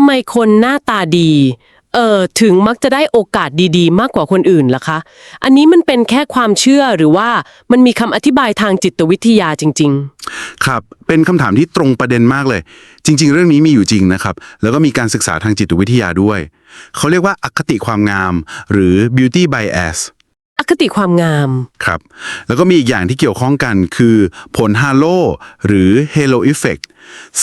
ำไมคนหน้าตาดี เอ่อถึงมักจะได้โอกาสดีๆ มากกว่าคนอื่นล่ะคะ อันนี้มันเป็นแค่ความเชื่อหรือว่ามันมีคำอธิบายทางจิตวิทยาจริง ครับ เป็นคำถามที่ตรงประเด็นมากเลย จริง ๆ เรื่องนี้มีอยู่จริงนะครับ แล้วก็มีการศึกษาทางจิตวิทยาด้วย เขาเรียกว่าอคติความงาม หรือ beauty bias อคติความงาม ครับ แล้วก็มีอีกอย่างที่เกี่ยวข้องกันคือผลฮาโลหรือ halo effect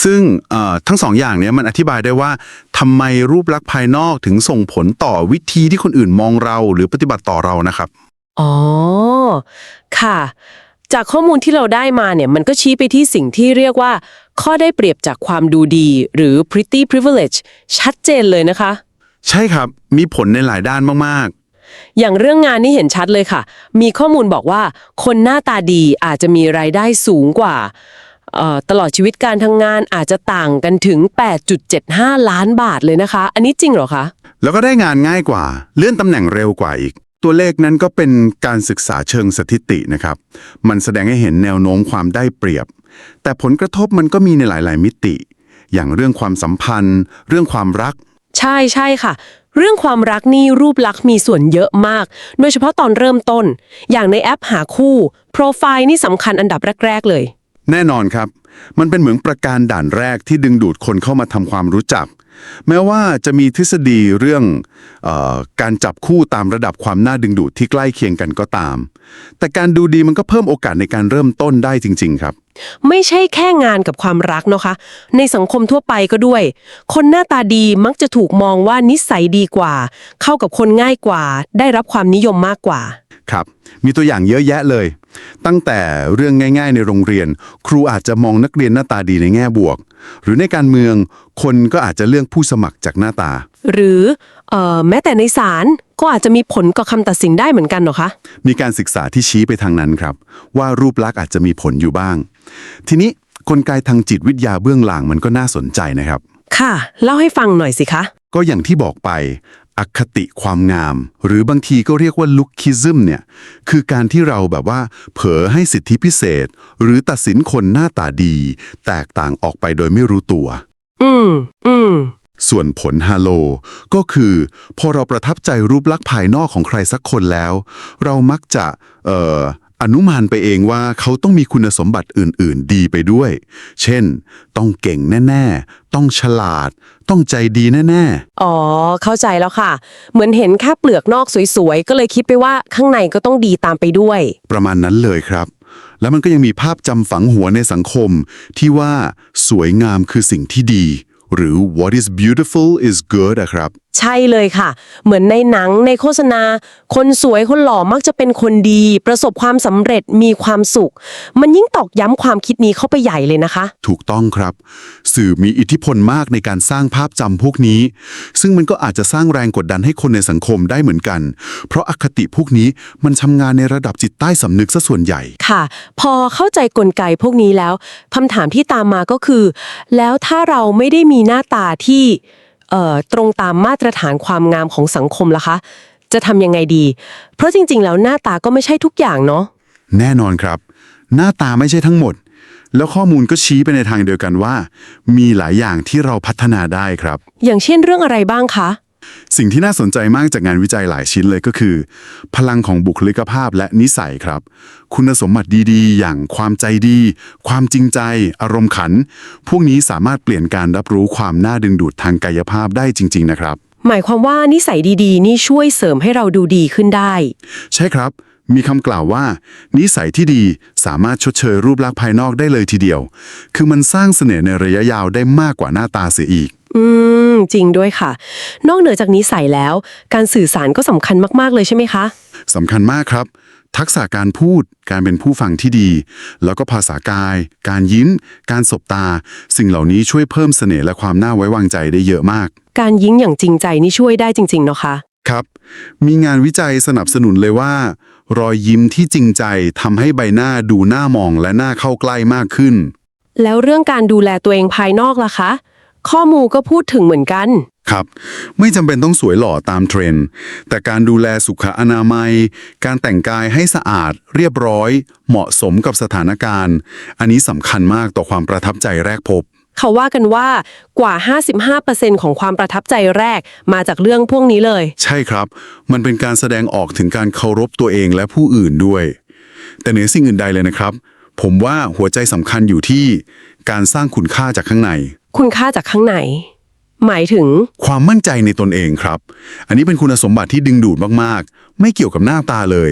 ซึ่งเอ่อทั้งสองอย่างเนี้ยมันอธิบายได้ว่าทำไมรูปลักษณ์ภายนอกถึงส่งผลต่อวิธีที่คนอื่นมองเราหรือปฏิบัติต่อเรานะครับ อ๋อ ค่ะ จากข้อมูลที่เราได้มาเนี่ยมันก็ชี้ไปที่สิ่งที่เรียกว่า ข้อได้เปรียบจากความดูดี หรือ pretty privilege ชัดเจนเลยนะคะ ใช่ครับมีผลในหลายด้านมาก อย่างเรื่องงานนี่เห็นชัดเลยค่ะ มีข้อมูลบอกว่า คนหน้าตาดีอาจจะมีรายได้สูงกว่าเอ่อตลอดชีวิตการทำงานอาจจะต่างกันถึง 8.75 ล้านบาทเลยนะคะ อันนี้จริงเหรอคะๆแล้วก็ได้งานง่ายกว่า เลื่อนตำแหน่งเร็วกว่าอีก ตัวเลขนั้นก็เป็นการศึกษาเชิงสถิตินะครับ มันแสดงให้เห็นแนวโน้มความได้เปรียบ แต่ผลกระทบมันก็มีในหลาย ๆ มิติ อย่างเรื่องความสัมพันธ์ เรื่องความรัก ใช่ใช่ค่ะ เรื่องความรักนี่รูปลักษณ์มีส่วนเยอะมาก โดยเฉพาะตอนเริ่มต้น อย่างในแอปหาคู่ โปรไฟล์นี่สำคัญอันดับแรก ๆ เลย แน่นอนครับ มันเป็นเหมือนประการด่านแรกที่ดึงดูดคนเข้ามาทำความรู้จัก แม้ว่าจะมีทฤษฎีเรื่องเออการจับคู่ตามระดับความน่าดึงดูดที่ใกล้เคียงกันก็ตาม แต่การดูดีมันก็เพิ่มโอกาสในการเริ่มต้นได้จริง ๆ ครับ ไม่ใช่แค่งานกับความรักเนาะคะ ในสังคมทั่วไปก็ด้วย คนหน้าตาดีมักจะถูกมองว่านิสัยดีกว่า เข้ากับคนง่ายกว่า ได้รับความนิยมมากกว่า ครับ มีตัวอย่างเยอะแยะเลย ตั้งแต่เรื่องง่าย ๆ ในโรงเรียน ครูอาจจะมองนักเรียนหน้าตาดีในแง่บวก หรือในการเมืองคนก็อาจจะเลือกผู้สมัครจากหน้าตา หรือเอ่อแม้แต่ในศาลก็อาจจะมีผลกับคำตัดสินได้เหมือนกันเหรอคะ มีการศึกษาที่ชี้ไปทางนั้นครับ ว่ารูปลักษณ์อาจจะมีผลอยู่บ้าง ทีนี้กลไกทางจิตวิทยาเบื้องหลังมันก็น่าสนใจนะครับ ค่ะ เล่าให้ฟังหน่อยสิคะ ก็อย่างที่บอกไป อคติความงาม หรือบางทีก็เรียกว่าลุคคิซึมเนี่ยคือการที่เราแบบว่า เผลอให้สิทธิพิเศษ หรือตัดสินคนหน้าตาดี แตกต่างออกไปโดยไม่รู้ตัว อืมอืมส่วนผลฮาโล ก็คือ พอเราประทับใจรูปลักษณ์ภายนอกของใครสักคนแล้ว เรามักจะ เอ่อ อนุมานไปเองว่าเขาต้องมีคุณสมบัติอื่น ๆ ดีไปด้วย เช่น ต้องเก่งแน่ ๆ ต้องฉลาด ต้องใจดีแน่ อ๋อ เข้าใจแล้วค่ะ เหมือนเห็นแค่เปลือกนอกสวยๆ ก็เลยคิดไปว่าข้างในก็ต้องดีตามไปด้วย ๆ ประมาณนั้นเลยครับ แล้วมันก็ยังมีภาพจำฝังหัวในสังคม ที่ว่าสวยงามคือสิ่งที่ดี หรือ what is beautiful is good อะครับ ใช่เลยค่ะ เหมือนในหนังในโฆษณา คนสวยคนหล่อมักจะเป็นคนดี ประสบความสำเร็จมีความสุข มันยิ่งตอกย้ำความคิดนี้เข้าไปใหญ่เลยนะคะ ถูกต้องครับ สื่อมีอิทธิพลมากในการสร้างภาพจำพวกนี้ ซึ่งมันก็อาจจะสร้างแรงกดดันให้คนในสังคมได้เหมือนกัน เพราะอคติพวกนี้มันทำงานในระดับจิตใต้สำนึกซะส่วนใหญ่ ค่ะ พอเข้าใจกลไกพวกนี้แล้วคำถามที่ตามมาก็คือ แล้วถ้าเราไม่ได้มีหน้าตาที่ เอ่อตรงตามมาตรฐานความงามของสังคมล่ะคะ จะทำยังไงดี เพราะจริง ๆ แล้วหน้าตาก็ไม่ใช่ทุกอย่างเนาะแน่นอนครับ หน้าตาไม่ใช่ทั้งหมด แล้วข้อมูลก็ชี้ไปในทางเดียวกันว่า มีหลายอย่างที่เราพัฒนาได้ครับ อย่างเช่นเรื่องอะไรบ้างคะ สิ่งที่น่าสนใจมากจากงานวิจัยหลายชิ้นเลยก็คือ พลังของบุคลิกภาพและนิสัยครับ คุณสมบัติดีๆ อย่างความใจดี ความจริงใจ อารมณ์ขัน พวกนี้สามารถเปลี่ยนการรับรู้ความน่าดึงดูดทางกายภาพได้จริง ๆ นะครับ หมายความว่านิสัยดีๆ นี่ช่วยเสริมให้เราดูดีขึ้นได้ ใช่ครับ มีคำกล่าวว่า นิสัยที่ดีสามารถชดเชยรูปลักษณ์ภายนอกได้เลยทีเดียว คือมันสร้างเสน่ห์ในระยะยาวได้มากกว่าหน้าตาเสียอีก อืม จริงด้วยค่ะ นอกเหนือจากนิสัยแล้ว การสื่อสารก็สำคัญมาก ๆ เลยใช่ไหมคะ สำคัญมากครับ ทักษะการพูด การเป็นผู้ฟังที่ดี แล้วก็ภาษากาย การยิ้ม การสบตา สิ่งเหล่านี้ช่วยเพิ่มเสน่ห์และความน่าไว้วางใจได้เยอะมาก การยิ้มอย่างจริงใจนี่ช่วยได้จริง ๆ เนาะคะ ครับ มีงานวิจัยสนับสนุนเลยว่า รอยยิ้มที่จริงใจทำให้ใบหน้าดูน่ามองและน่าเข้าใกล้มากขึ้น แล้วเรื่องการดูแลตัวเองภายนอกล่ะคะ ข้อมูลก็พูดถึงเหมือนกัน ครับ ไม่จำเป็นต้องสวยหล่อตามเทรนด์ แต่การดูแลสุขอนามัย การแต่งกายให้สะอาด เรียบร้อย เหมาะสมกับสถานการณ์ อันนี้สำคัญมากต่อความประทับใจแรกพบ เขาว่ากันว่ากว่า 55%ของความประทับใจแรกมาจากเรื่องพวกนี้เลย ใช่ครับ มันเป็นการแสดงออกถึงการเคารพตัวเองและผู้อื่นด้วย แต่เหนือสิ่งอื่นใดเลยนะครับ ผมว่าหัวใจสำคัญอยู่ที่การสร้างคุณค่าจากข้างใน คุณค่าจากข้างใน หมายถึง ความมั่นใจในตนเองครับ อันนี้เป็นคุณสมบัติที่ดึงดูดมากๆ ไม่เกี่ยวกับหน้าตาเลย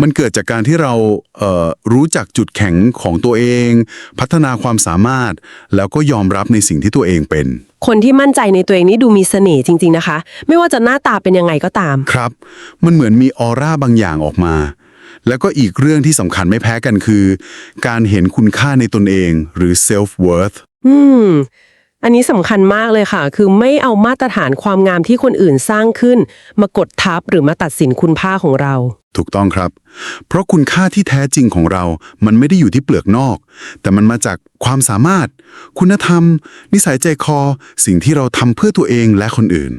มันเกิดจากการที่เราเอ่อรู้จักจุดแข็งของตัวเอง พัฒนาความสามารถ แล้วก็ยอมรับในสิ่งที่ตัวเองเป็น คนที่มั่นใจในตัวเองนี่ดูมีเสน่ห์จริง ๆนะคะ ไม่ว่าจะหน้าตาเป็นยังไงก็ตาม ครับ มันเหมือนมีออร่าบางอย่างออกมาแล้วก็อีกเรื่องที่สำคัญไม่แพ้กันคือ การเห็นคุณค่าในตนเองหรือ self worth อืม อันนี้สำคัญมากเลยค่ะ คือไม่เอามาตรฐานความงามที่คนอื่นสร้างขึ้น มากดทับหรือมาตัดสินคุณค่าของเรา ถูกต้องครับ เพราะคุณค่าที่แท้จริงของเรา มันไม่ได้อยู่ที่เปลือกนอก แต่มันมาจากความสามารถ คุณธรรม นิสัยใจคอ สิ่งที่เราทำเพื่อตัวเองและคนอื่น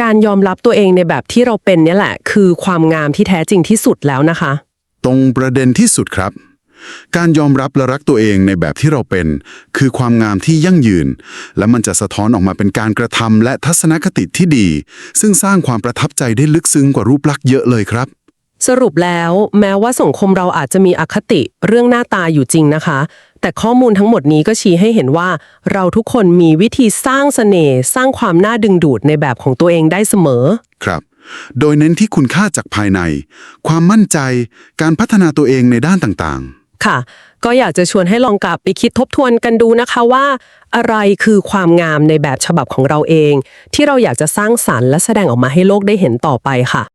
การยอมรับตัวเองในแบบที่เราเป็นเนี่ยแหละ คือความงามที่แท้จริงที่สุดแล้วนะคะ ตรงประเด็นที่สุดครับ การยอมรับและรักตัวเองในแบบที่เราเป็น คือความงามที่ยั่งยืน และมันจะสะท้อนออกมาเป็นการกระทำและทัศนคติที่ดี ซึ่งสร้างความประทับใจได้ลึกซึ้งกว่ารูปลักษณ์เยอะเลยครับ สรุปแล้วแม้ว่าสังคมเราอาจจะมีอคติเรื่องหน้าตาอยู่จริงนะคะ แต่ข้อมูลทั้งหมดนี้ก็ชี้ให้เห็นว่า เราทุกคนมีวิธีสร้างเสน่ห์สร้างความน่าดึงดูดในแบบของตัวเองได้เสมอ ครับ โดยเน้นที่คุณค่าจากภายใน ความมั่นใจ การพัฒนาตัวเองในด้านต่างๆ ค่ะ ก็อยากจะชวนให้ลองกลับไปคิดทบทวนกันดูนะคะว่า อะไรคือความงามในแบบฉบับของเราเอง ที่เราอยากจะสร้างสรรค์และแสดงออกมาให้โลกได้เห็นต่อไปค่ะ